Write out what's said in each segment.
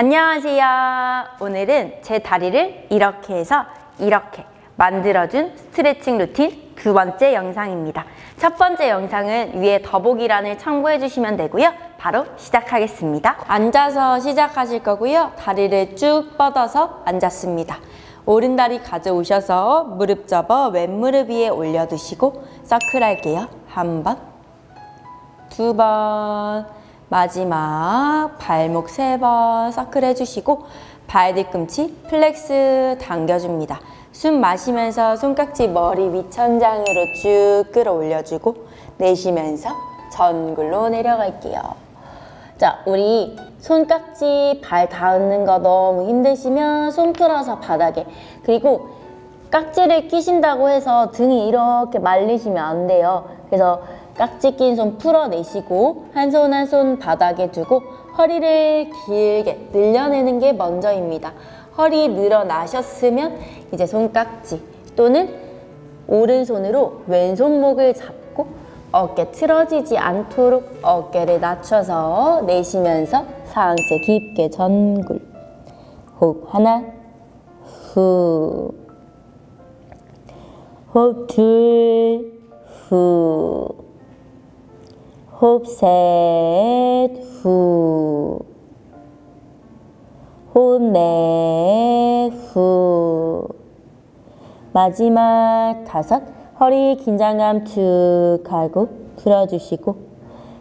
안녕하세요. 오늘은 제 다리를 이렇게 해서 이렇게 만들어준 스트레칭 루틴 두 번째 영상입니다. 첫 번째 영상은 위에 더보기란을 참고해 주시면 되고요. 바로 시작하겠습니다. 앉아서 시작하실 거고요. 다리를 쭉 뻗어서 앉았습니다. 오른다리 가져오셔서 무릎 접어 왼무릎 위에 올려두시고 서클 할게요. 한 번, 두 번, 마지막 발목 세 번 서클 해주시고 발 뒤꿈치 플렉스 당겨줍니다. 숨 마시면서 손깍지 머리 위천장으로 쭉 끌어올려주고 내쉬면서 전굴로 내려갈게요. 자, 우리 손깍지 발 닿는 거 너무 힘드시면 손 풀어서 바닥에 그리고 깍지를 끼신다고 해서 등이 이렇게 말리시면 안 돼요. 그래서 깍지 낀 손 풀어내시고 한 손 한 손 바닥에 두고 허리를 길게 늘려내는 게 먼저입니다. 허리 늘어나셨으면 이제 손깍지 또는 오른손으로 왼손목을 잡고 어깨 틀어지지 않도록 어깨를 낮춰서 내쉬면서 상체 깊게 전굴 호흡 하나 후 호흡 둘 후. 호흡 셋, 후. 호흡 넷, 후. 마지막 다섯. 허리 긴장감 툭 하고 풀어주시고.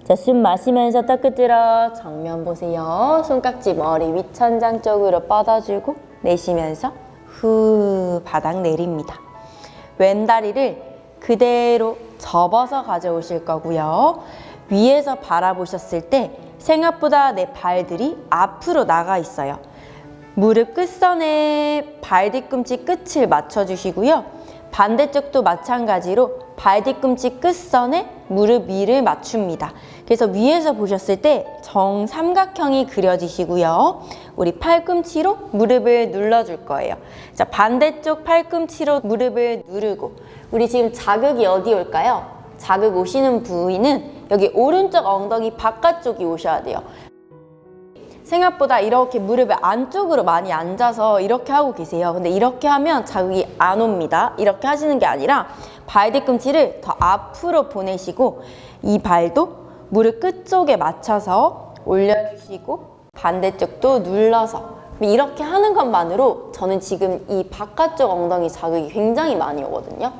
자, 숨 마시면서 턱 들어 정면 보세요. 손깍지 머리 위천장 쪽으로 뻗어주고 내쉬면서 후 바닥 내립니다. 왼 다리를 그대로 접어서 가져오실 거고요. 위에서 바라보셨을 때 생각보다 내 발들이 앞으로 나가 있어요. 무릎 끝선에 발 뒤꿈치 끝을 맞춰주시고요. 반대쪽도 마찬가지로 발 뒤꿈치 끝선에 무릎 위를 맞춥니다. 그래서 위에서 보셨을 때 정삼각형이 그려지시고요. 우리 팔꿈치로 무릎을 눌러줄 거예요. 자, 반대쪽 팔꿈치로 무릎을 누르고 우리 지금 자극이 어디 올까요? 자극 오시는 부위는 여기 오른쪽 엉덩이 바깥쪽이 오셔야 돼요. 생각보다 이렇게 무릎을 안쪽으로 많이 앉아서 이렇게 하고 계세요. 근데 이렇게 하면 자극이 안 옵니다. 이렇게 하시는 게 아니라 발 뒤꿈치를 더 앞으로 보내시고 이 발도 무릎 끝쪽에 맞춰서 올려주시고 반대쪽도 눌러서 이렇게 하는 것만으로 저는 지금 이 바깥쪽 엉덩이 자극이 굉장히 많이 오거든요.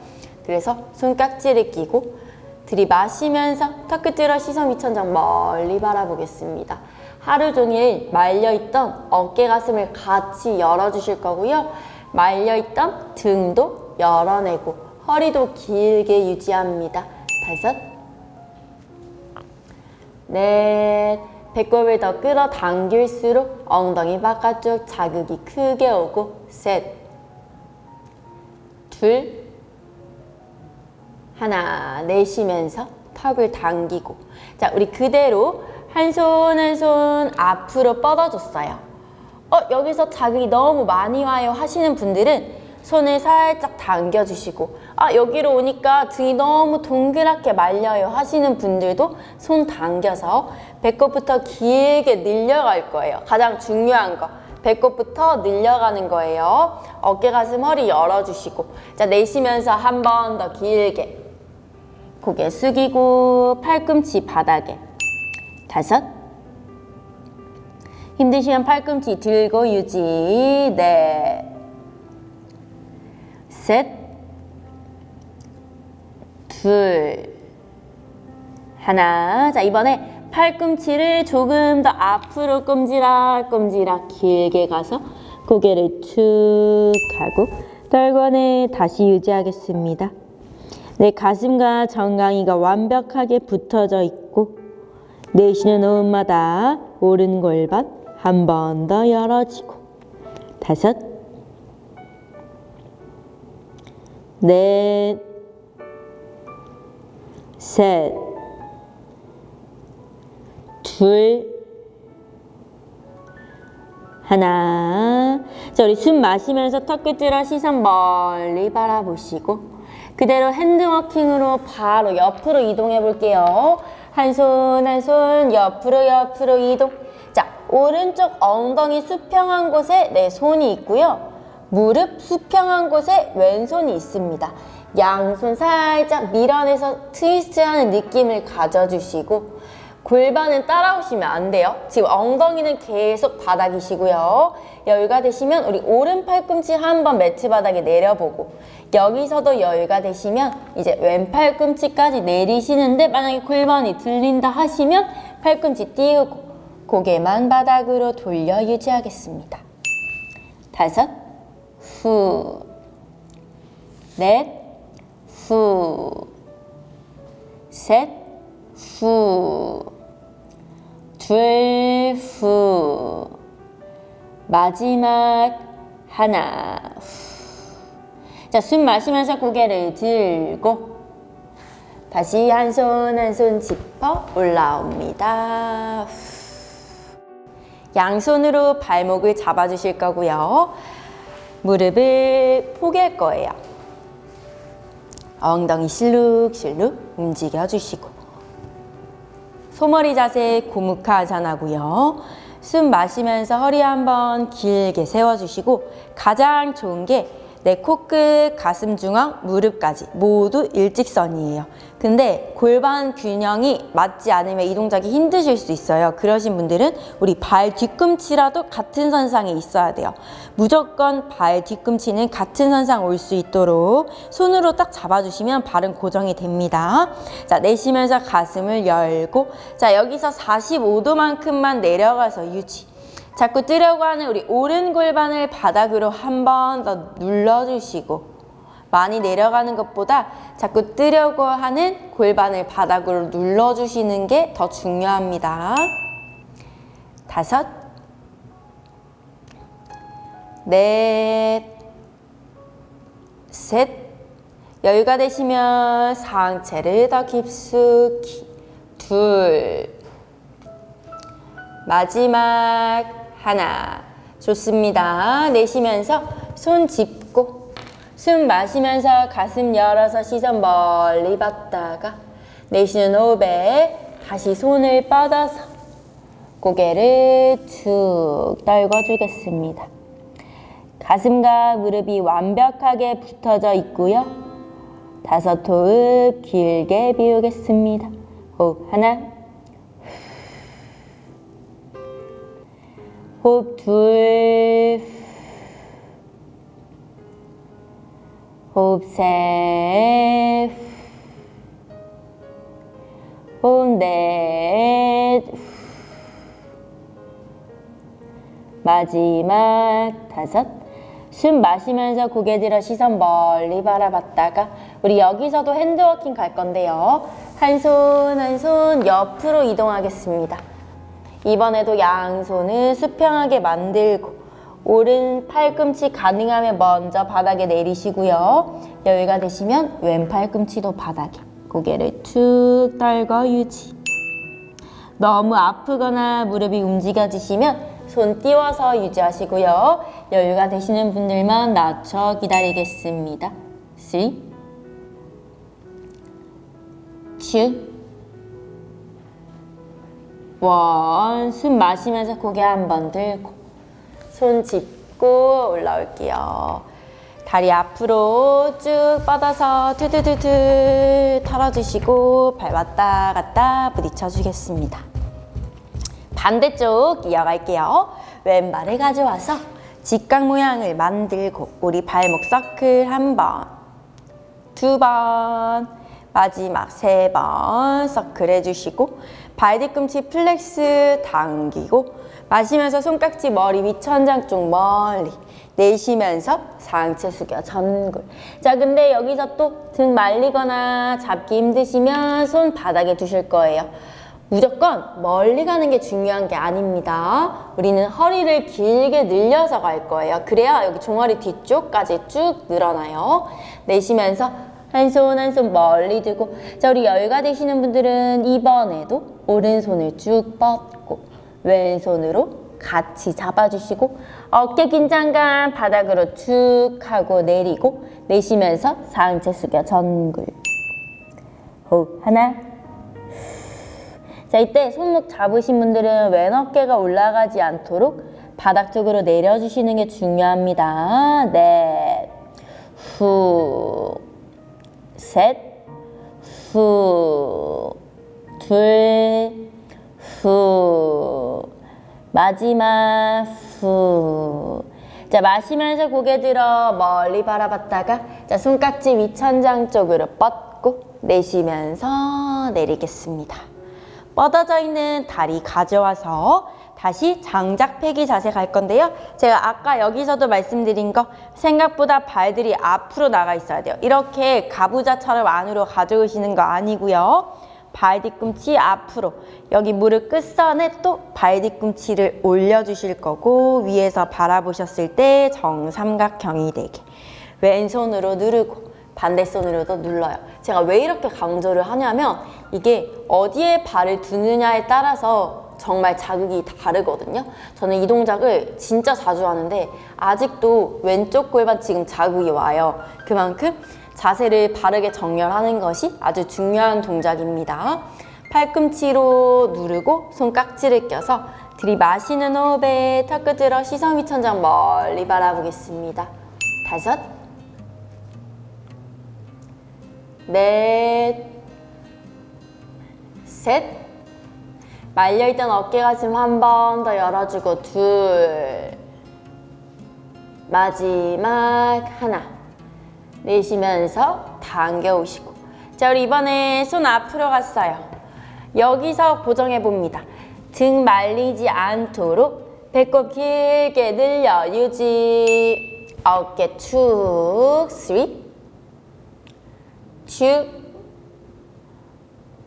그래서 손깍지를 끼고 들이마시면서 턱 끝으로 시선 위천장 멀리 바라보겠습니다. 하루 종일 말려있던 어깨 가슴을 같이 열어주실 거고요. 말려있던 등도 열어내고 허리도 길게 유지합니다. 다섯, 넷, 배꼽을 더 끌어당길수록 엉덩이 바깥쪽 자극이 크게 오고 셋, 둘, 하나 내쉬면서 턱을 당기고. 자 우리 그대로 한 손 한 손 앞으로 뻗어줬어요. 어 여기서 자극이 너무 많이 와요 하시는 분들은 손을 살짝 당겨주시고 아 여기로 오니까 등이 너무 동그랗게 말려요 하시는 분들도 손 당겨서 배꼽부터 길게 늘려갈 거예요. 가장 중요한 거 배꼽부터 늘려가는 거예요. 어깨 가슴 허리 열어주시고. 자 내쉬면서 한 번 더 길게 고개 숙이고 팔꿈치 바닥에. 다섯. 힘드시면 팔꿈치 들고 유지. 넷셋둘. 하나. 자 이번에 팔꿈치를 조금 더 앞으로 꼼지락 꼼지락 길게 가서 고개를 툭 하고 떨궈내 다시 유지하겠습니다. 내 가슴과 정강이가 완벽하게 붙어져 있고 내쉬는 호흡마다 오른 골반 한 번 더 열어지고. 다섯. 넷. 셋, 둘, 하나. 자, 우리 숨 마시면서 턱 끝으로 시선 멀리 바라보시고 그대로 핸드워킹으로 바로 옆으로 이동해 볼게요. 한 손 한 손 옆으로 옆으로 이동. 자, 오른쪽 엉덩이 수평한 곳에 내 손이 있고요. 무릎 수평한 곳에 왼손이 있습니다. 양손 살짝 밀어내서 트위스트하는 느낌을 가져주시고 골반은 따라오시면 안 돼요. 지금 엉덩이는 계속 바닥이시고요. 여유가 되시면 우리 오른 팔 꿈치 한번 매트 바닥에 내려보고 여기서도 여유가 되시면 이제 왼 팔 꿈치까지 내리시는데 만약에 골반이 들린다 하시면 팔꿈치 띄우고 고개만 바닥으로 돌려 유지하겠습니다. 다섯, 후, 넷, 후, 셋, 후, 둘, 후, 마지막 하나, 후. 자, 숨 마시면서 고개를 들고 다시 한 손 한 손 짚어 올라옵니다. 후. 양손으로 발목을 잡아주실 거고요. 무릎을 포개할 거예요. 엉덩이 실룩실룩 움직여 주시고 소머리 자세 고무카 아산하고요. 숨 마시면서 허리 한번 길게 세워주시고 가장 좋은 게 내 코끝, 가슴 중앙, 무릎까지 모두 일직선이에요. 근데 골반 균형이 맞지 않으면 이 동작이 힘드실 수 있어요. 그러신 분들은 우리 발 뒤꿈치라도 같은 선상에 있어야 돼요. 무조건 발 뒤꿈치는 같은 선상 올 수 있도록 손으로 딱 잡아주시면 발은 고정이 됩니다. 자, 내쉬면서 가슴을 열고 자, 여기서 45도만큼만 내려가서 유지. 자꾸 뜨려고 하는 우리 오른 골반을 바닥으로 한 번 더 눌러주시고 많이 내려가는 것보다 자꾸 뜨려고 하는 골반을 바닥으로 눌러주시는 게 더 중요합니다. 다섯, 넷, 셋. 여유가 되시면 상체를 더 깊숙이. 둘. 마지막 하나. 좋습니다. 내쉬면서 손 짚고 숨 마시면서 가슴 열어서 시선 멀리 봤다가 내쉬는 호흡에 다시 손을 뻗어서 고개를 쭉 떨궈주겠습니다. 가슴과 무릎이 완벽하게 붙어져 있고요. 다섯 호흡 길게 비우겠습니다. 호흡 하나, 호흡 둘, 호흡 셋, 호흡 넷, 마지막 다섯. 숨 마시면서 고개 들어 시선 멀리 바라봤다가 우리 여기서도 핸드워킹 갈 건데요. 한 손 한 손 옆으로 이동하겠습니다. 이번에도 양손을 수평하게 만들고 오른 팔꿈치 가능하면 먼저 바닥에 내리시고요. 여유가 되시면 왼 팔꿈치도 바닥에 고개를 툭 떨궈 유지. 너무 아프거나 무릎이 움직여지시면 손 띄워서 유지하시고요. 여유가 되시는 분들만 낮춰 기다리겠습니다. 3, 2, 원, 숨 마시면서 고개 한 번 들고 손 짚고 올라올게요. 다리 앞으로 쭉 뻗어서 투두두두 털어주시고 발 왔다 갔다 부딪혀 주겠습니다. 반대쪽 이어갈게요. 왼발을 가져와서 직각 모양을 만들고 우리 발목 서클 한 번, 두 번, 마지막 세 번 서클 해주시고 발 뒤꿈치 플렉스 당기고 마시면서 손깍지 머리 위천장 쪽 멀리 내쉬면서 상체 숙여 전굴 자 근데 여기서 또 등 말리거나 잡기 힘드시면 손 바닥에 두실 거예요 무조건 멀리 가는 게 중요한 게 아닙니다. 우리는 허리를 길게 늘려서 갈 거예요. 그래야 여기 종아리 뒤쪽까지 쭉 늘어나요. 내쉬면서 한 손 한 손 멀리 두고 자 우리 여유가 되시는 분들은 이번에도 오른손을 쭉 뻗고 왼손으로 같이 잡아주시고 어깨 긴장감 바닥으로 쭉 하고 내리고 내쉬면서 상체 숙여 전굴. 호흡 하나. 자, 이때 손목 잡으신 분들은 왼 어깨가 올라가지 않도록 바닥 쪽으로 내려주시는 게 중요합니다. 넷, 후, 셋, 후, 둘, 후, 마지막 후. 자, 마시면서 고개 들어 멀리 바라봤다가 자, 손깍지 위천장 쪽으로 뻗고 내쉬면서 내리겠습니다. 뻗어져 있는 다리 가져와서 다시 장작패기 자세 갈 건데요. 제가 아까 여기서도 말씀드린 거 생각보다 발들이 앞으로 나가 있어야 돼요. 이렇게 가부좌처럼 안으로 가져오시는 거 아니고요. 발 뒤꿈치 앞으로 여기 무릎 끝선에 또 발 뒤꿈치를 올려주실 거고 위에서 바라보셨을 때 정삼각형이 되게 왼손으로 누르고 반대손으로도 눌러요. 제가 왜 이렇게 강조를 하냐면 이게 어디에 발을 두느냐에 따라서 정말 자극이 다르거든요. 저는 이 동작을 진짜 자주 하는데 아직도 왼쪽 골반 지금 자극이 와요. 그만큼 자세를 바르게 정렬하는 것이 아주 중요한 동작입니다. 팔꿈치로 누르고 손깍지를 껴서 들이마시는 호흡에 턱 끝으로 시선 위천장 멀리 바라보겠습니다. 다섯, 넷, 셋, 말려있던 어깨 가슴 한 번 더 열어주고 둘, 마지막 하나, 내쉬면서 당겨오시고. 자 우리 이번에 손 앞으로 갔어요. 여기서 고정해 봅니다. 등 말리지 않도록 배꼽 길게 늘려 유지. 어깨 축 스윗. 쭉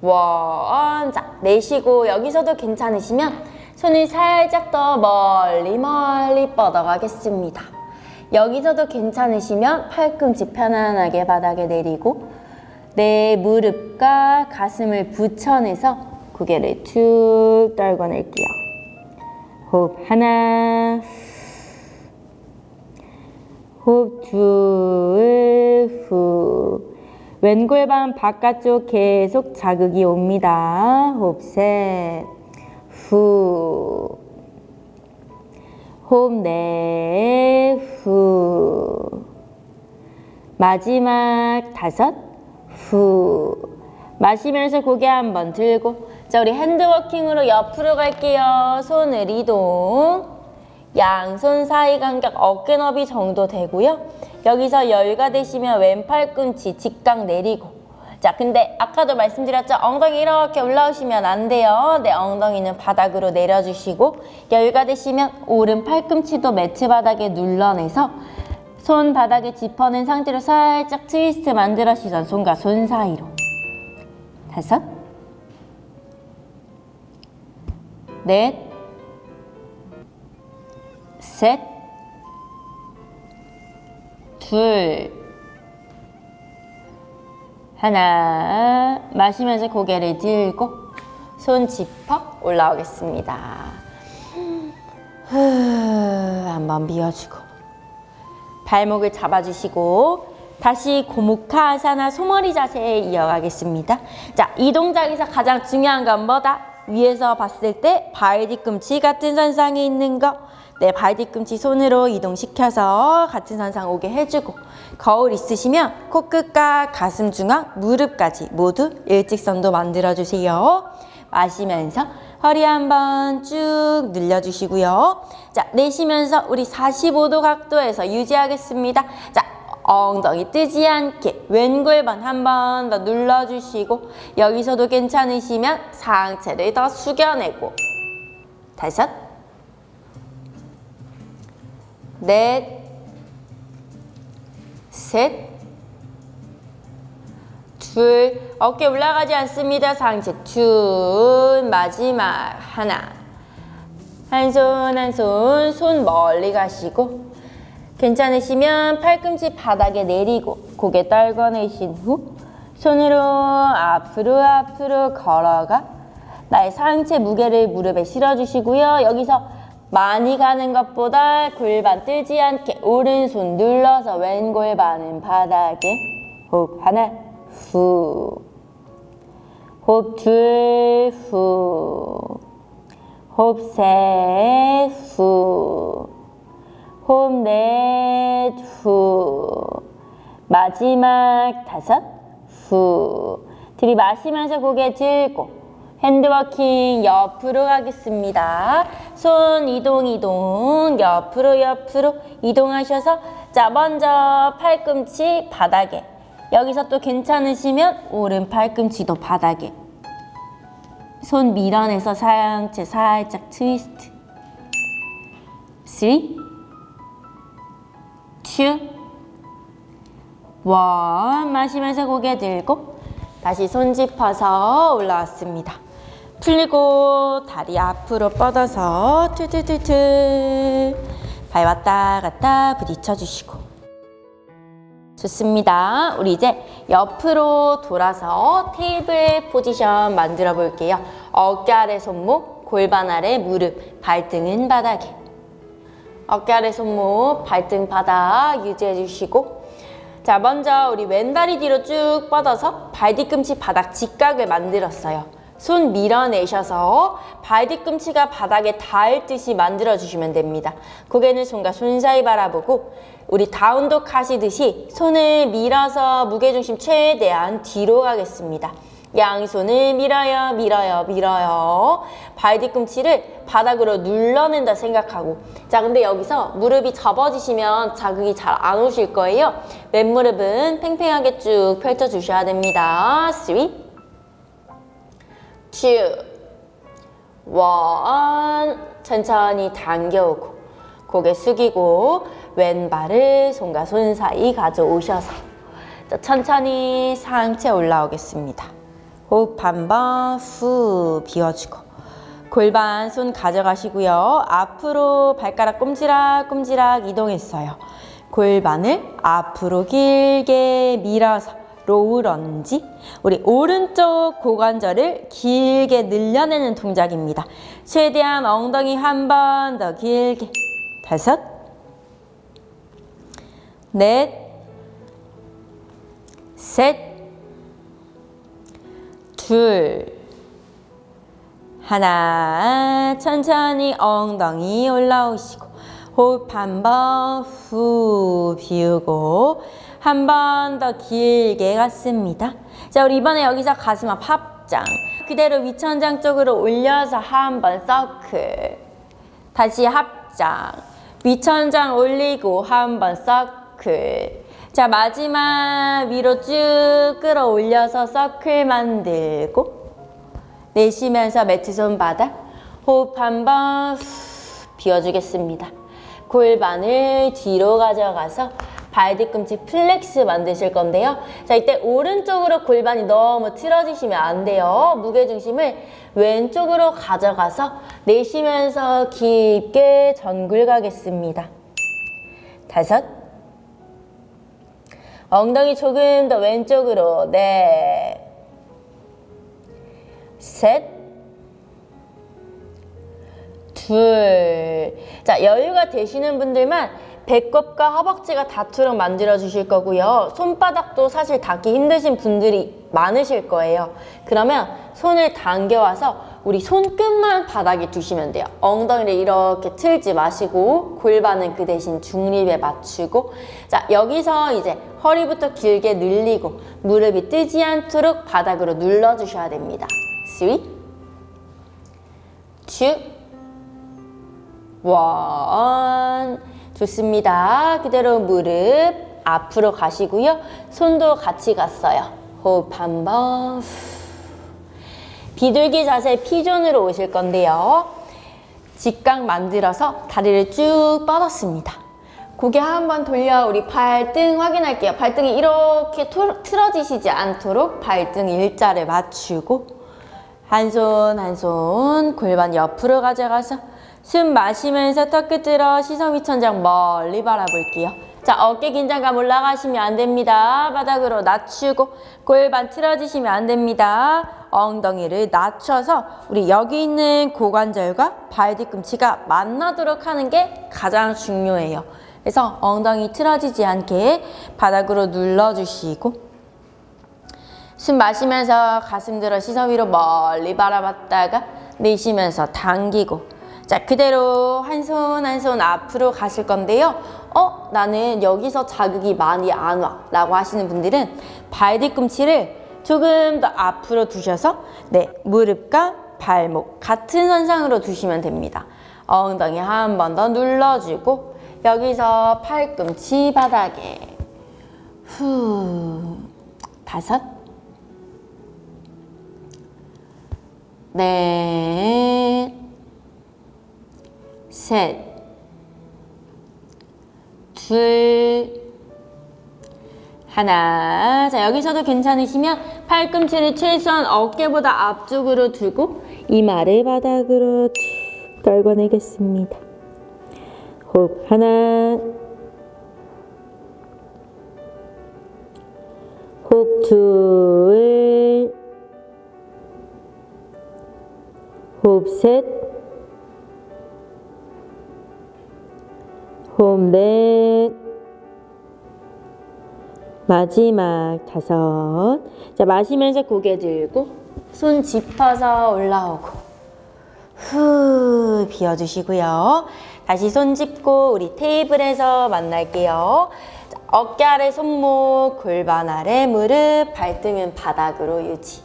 원. 자, 내쉬고 여기서도 괜찮으시면 손을 살짝 더 멀리 멀리 뻗어가겠습니다. 여기서도 괜찮으시면 팔꿈치 편안하게 바닥에 내리고 내 무릎과 가슴을 붙여내서 고개를 툭 떨궈낼게요. 호흡 하나, 호흡 둘, 후. 왼골반 바깥쪽 계속 자극이 옵니다. 호흡 셋, 후. 호흡 넷, 후. 마지막 다섯, 후. 마시면서 고개 한번 들고. 자, 우리 핸드워킹으로 옆으로 갈게요. 손을 이동. 양손 사이 간격 어깨 너비 정도 되고요. 여기서 여유가 되시면 왼팔 꿈치 직각 내리고. 자 근데 아까도 말씀드렸죠? 엉덩이 이렇게 올라오시면 안 돼요. 네 엉덩이는 바닥으로 내려주시고 여유가 되시면 오른 팔꿈치도 매트 바닥에 눌러내서 손 바닥에 짚어낸 상태로 살짝 트위스트 만들어 시선 손과 손 사이로. 다섯 넷 셋, 둘, 하나, 마시면서 고개를 들고 손 짚어 올라오겠습니다. 후, 한번 비워주고 발목을 잡아주시고 다시 고무카아사나 소머리 자세에 이어가겠습니다. 자, 이 동작에서 가장 중요한 건 뭐다? 위에서 봤을 때 발 뒤꿈치 같은 선상에 있는 거, 내 발 뒤꿈치 손으로 이동시켜서 같은 선상 오게 해주고 거울 있으시면 코끝과 가슴 중앙, 무릎까지 모두 일직선도 만들어주세요. 마시면서 허리 한번 쭉 늘려주시고요. 자, 내쉬면서 우리 45도 각도에서 유지하겠습니다. 자, 엉덩이 뜨지 않게 왼골반 한 번 더 눌러주시고 여기서도 괜찮으시면 상체를 더 숙여내고 다섯 넷 셋, 둘, 어깨 올라가지 않습니다. 상체 쭉, 마지막 하나. 한 손, 한 손, 손 멀리 가시고. 괜찮으시면 팔꿈치 바닥에 내리고 고개 떨궈내신 후 손으로 앞으로 앞으로 걸어가 나의 상체 무게를 무릎에 실어주시고요. 여기서 많이 가는 것보다 골반 뜨지 않게 오른손 눌러서 왼 골반은 바닥에 호흡 하나 후 호흡 둘, 후. 호흡 셋, 후. 호흡 넷, 후. 마지막 다섯, 후. 들이마시면서 고개 들고 핸드워킹 옆으로 가겠습니다. 손 이동 이동. 옆으로 옆으로 이동하셔서 자 먼저 팔꿈치 바닥에. 여기서 또 괜찮으시면 오른 팔꿈치도 바닥에. 손 밀어내서 상체 살짝 트위스트. 3 2 1 마시면서 고개 들고 다시 손 짚어서 올라왔습니다. 풀리고 다리 앞으로 뻗어서 툴툴툴툴 발 왔다 갔다 부딪혀 주시고 좋습니다. 우리 이제 옆으로 돌아서 테이블 포지션 만들어 볼게요. 어깨 아래 손목, 골반 아래 무릎, 발등은 바닥에 어깨 아래 손목, 발등 바닥 유지해 주시고 자 먼저 우리 왼다리 뒤로 쭉 뻗어서 발 뒤꿈치 바닥 직각을 만들었어요. 손 밀어내셔서 발 뒤꿈치가 바닥에 닿을 듯이 만들어 주시면 됩니다. 고개는 손과 손 사이 바라보고 우리 다운독 하시듯이 손을 밀어서 무게중심 최대한 뒤로 가겠습니다. 양손을 밀어요, 밀어요, 밀어요. 발 뒤꿈치를 바닥으로 눌러낸다 생각하고. 자, 근데 여기서 무릎이 접어지시면 자극이 잘 안 오실 거예요. 왼무릎은 팽팽하게 쭉 펼쳐주셔야 됩니다. 3, 2, 1. 천천히 당겨오고, 고개 숙이고, 왼발을 손과 손 사이 가져오셔서 자, 천천히 상체 올라오겠습니다. 호흡 한번 후 비워주고 골반 손 가져가시고요. 앞으로 발가락 꼼지락 꼼지락 이동했어요. 골반을 앞으로 길게 밀어서 로우 런지 우리 오른쪽 고관절을 길게 늘려내는 동작입니다. 최대한 엉덩이 한 번 더 길게. 다섯. 넷. 셋, 둘, 하나, 천천히 엉덩이 올라오시고, 호흡 한 번 후 비우고, 한 번 더 길게 갔습니다. 자, 우리 이번에 여기서 가슴 앞 합장. 그대로 위천장 쪽으로 올려서 한 번 서클. 다시 합장. 위천장 올리고 한 번 서클. 자, 마지막 위로 쭉 끌어올려서 서클 만들고 내쉬면서 매트 손바닥 호흡 한 번 비워주겠습니다. 골반을 뒤로 가져가서 발 뒤꿈치 플렉스 만드실 건데요. 자, 이때 오른쪽으로 골반이 너무 틀어지시면 안 돼요. 무게중심을 왼쪽으로 가져가서 내쉬면서 깊게 전굴 가겠습니다. 다섯, 엉덩이 조금 더 왼쪽으로 네 셋, 둘. 자, 여유가 되시는 분들만 배꼽과 허벅지가 닿도록 만들어 주실 거고요. 손바닥도 사실 닿기 힘드신 분들이 많으실 거예요. 그러면 손을 당겨와서 우리 손끝만 바닥에 두시면 돼요. 엉덩이를 이렇게 틀지 마시고 골반은 그 대신 중립에 맞추고 자 여기서 이제 허리부터 길게 늘리고 무릎이 뜨지 않도록 바닥으로 눌러주셔야 됩니다. 3, 2, 1 좋습니다. 그대로 무릎 앞으로 가시고요. 손도 같이 갔어요. 호흡 한 번 비둘기 자세 피존으로 오실 건데요. 직각 만들어서 다리를 쭉 뻗었습니다. 고개 한 번 돌려 우리 발등 확인할게요. 발등이 이렇게 토, 틀어지시지 않도록 발등 일자를 맞추고 한 손 한손 골반 옆으로 가져가서 숨 마시면서 턱끝 들어 시선 위천장 멀리 바라볼게요. 자, 어깨 긴장감 올라가시면 안 됩니다. 바닥으로 낮추고 골반 틀어지시면 안 됩니다. 엉덩이를 낮춰서 우리 여기 있는 고관절과 발 뒤꿈치가 만나도록 하는 게 가장 중요해요. 그래서 엉덩이 틀어지지 않게 바닥으로 눌러주시고 숨 마시면서 가슴 들어 시선 위로 멀리 바라봤다가 내쉬면서 당기고 자 그대로 한 손 한 손 앞으로 가실 건데요. 어 나는 여기서 자극이 많이 안 와 라고 하시는 분들은 발 뒤꿈치를 조금 더 앞으로 두셔서 네 무릎과 발목 같은 선상으로 두시면 됩니다. 엉덩이 한 번 더 눌러주고 여기서 팔꿈치 바닥에 후 다섯. 넷, 셋, 둘, 하나. 자, 여기서도 괜찮으시면 팔꿈치를 최소한 어깨보다 앞쪽으로 두고 이마를 바닥으로 쭉 떨궈내겠습니다. 호흡. 하나, 호흡. 둘, 호흡. 셋, 호흡 넷, 마지막 다섯. 자, 마시면서 고개 들고 손 짚어서 올라오고 후 비워주시고요. 다시 손 짚고 우리 테이블에서 만날게요. 자, 어깨 아래 손목, 골반 아래 무릎, 발등은 바닥으로 유지.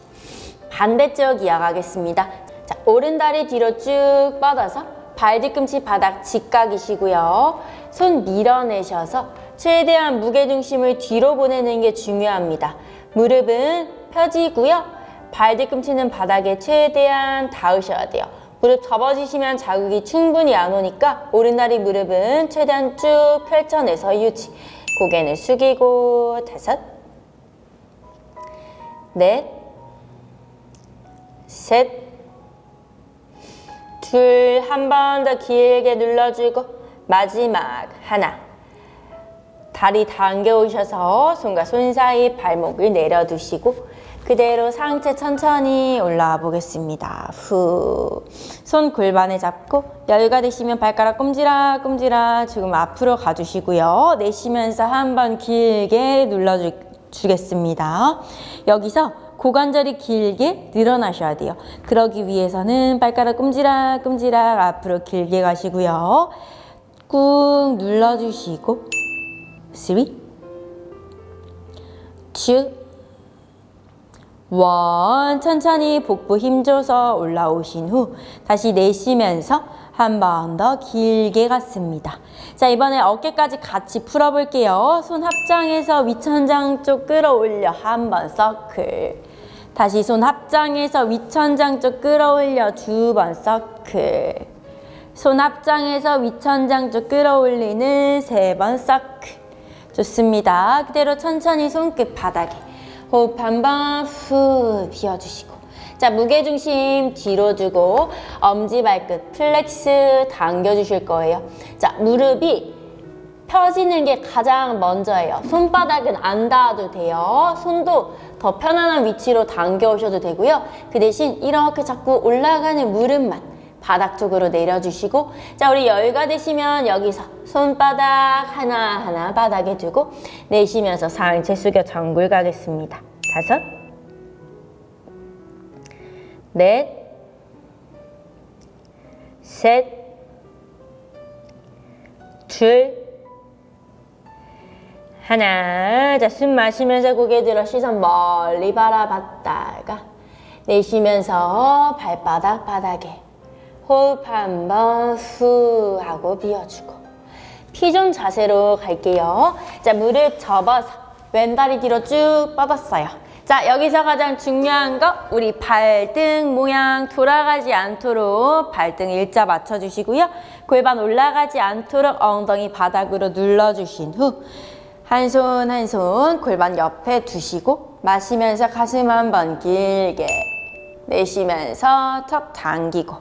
반대쪽 이어가겠습니다. 자, 오른 다리 뒤로 쭉 뻗어서 발 뒤꿈치 바닥 직각이시고요. 손 밀어내셔서 최대한 무게중심을 뒤로 보내는 게 중요합니다. 무릎은 펴지고요. 발 뒤꿈치는 바닥에 최대한 닿으셔야 돼요. 무릎 접어지시면 자극이 충분히 안 오니까 오른다리 무릎은 최대한 쭉 펼쳐내서 유지. 고개는 숙이고 다섯, 넷, 셋, 둘, 한 번 더 길게 눌러주고 마지막 하나. 다리 당겨 오셔서 손과 손 사이 발목을 내려두시고 그대로 상체 천천히 올라와 보겠습니다. 후. 손 골반에 잡고 여유가 되시면 발가락 꼼지락 꼼지락 조금 앞으로 가주시고요. 내쉬면서 한번 길게 눌러주겠습니다. 여기서 고관절이 길게 늘어나셔야 돼요. 그러기 위해서는 발가락 꼼지락 꼼지락 앞으로 길게 가시고요. 꾹 눌러주시고 3, 2, 1 천천히 복부 힘줘서 올라오신 후 다시 내쉬면서 한 번 더 길게 갔습니다. 자 이번에 어깨까지 같이 풀어볼게요. 손 합장해서 위천장 쪽 끌어올려 한 번 서클 다시 손 합장해서 위천장 쪽 끌어올려 두 번 서클 손 합장해서 위천장 쪽 끌어올리는 세 번 서클 좋습니다. 그대로 천천히 손끝 바닥에 호흡 한번후 비워주시고 자 무게중심 뒤로 주고 엄지발끝 플렉스 당겨주실 거예요. 자 무릎이 펴지는 게 가장 먼저예요. 손바닥은 안 닿아도 돼요. 손도 더 편안한 위치로 당겨 오셔도 되고요. 그 대신 이렇게 자꾸 올라가는 무릎만 바닥 쪽으로 내려주시고 자 우리 여유가 되시면 여기서 손바닥 하나하나 바닥에 두고 내쉬면서 상체 숙여 정굴 가겠습니다. 다섯 넷 셋, 둘, 하나. 자, 숨 마시면서 고개 들어 시선 멀리 바라봤다가 내쉬면서 발바닥 바닥에 호흡 한번 후 하고 비워주고 피존 자세로 갈게요. 자, 무릎 접어서 왼다리 뒤로 쭉 뻗었어요. 자, 여기서 가장 중요한 거 우리 발등 모양 돌아가지 않도록 발등 일자 맞춰주시고요. 골반 올라가지 않도록 엉덩이 바닥으로 눌러주신 후 한 손 한 손 골반 옆에 두시고 마시면서 가슴 한 번 길게 내쉬면서 턱 당기고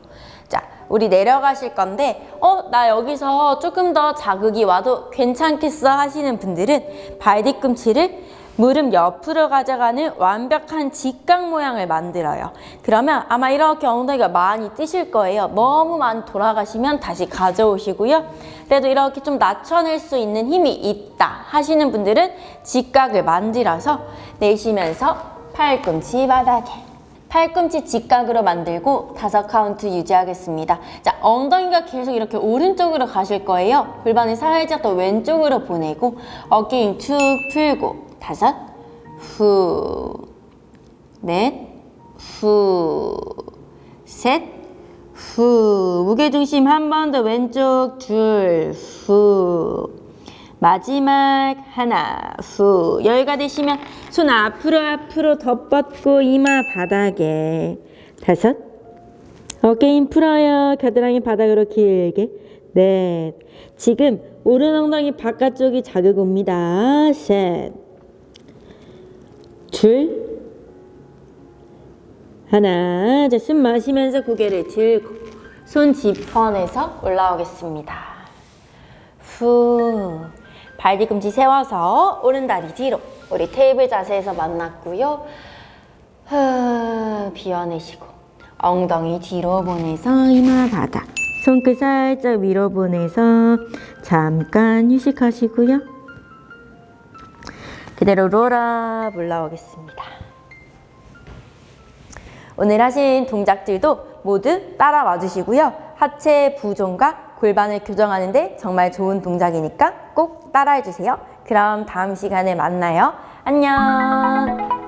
자 우리 내려가실 건데 어 나 여기서 조금 더 자극이 와도 괜찮겠어 하시는 분들은 발 뒤꿈치를 무릎 옆으로 가져가는 완벽한 직각 모양을 만들어요. 그러면 아마 이렇게 엉덩이가 많이 뜨실 거예요. 너무 많이 돌아가시면 다시 가져오시고요. 그래도 이렇게 좀 낮춰낼 수 있는 힘이 있다 하시는 분들은 직각을 만들어서 내쉬면서 팔꿈치 바닥에. 팔꿈치 직각으로 만들고 다섯 카운트 유지하겠습니다. 자, 엉덩이가 계속 이렇게 오른쪽으로 가실 거예요. 골반을 살짝 더 왼쪽으로 보내고 어깨 힘툭 풀고 다섯, 후, 넷, 후, 셋, 후. 무게중심 한 번 더 왼쪽 둘, 후. 마지막 하나, 후. 여유가 되시면 손 앞으로 앞으로 더 뻗고 이마 바닥에 다섯. 어깨 힘 풀어요. 겨드랑이 바닥으로 길게. 넷. 지금 오른 엉덩이 바깥쪽이 자극 옵니다. 셋. 둘. 하나. 자, 숨 마시면서 고개를 들고 손 지퍼내서 올라오겠습니다. 후. 발 뒤꿈치 세워서 오른 다리 뒤로. 우리 테이블 자세에서 만났고요. 후. 비워내시고 엉덩이 뒤로 보내서 이마 바닥. 손끝 살짝 위로 보내서 잠깐 휴식하시고요. 그대로 롤업 올라오겠습니다. 오늘 하신 동작들도 모두 따라와 주시고요. 하체 부종과 골반을 교정하는데 정말 좋은 동작이니까 꼭 따라해 주세요. 그럼 다음 시간에 만나요. 안녕.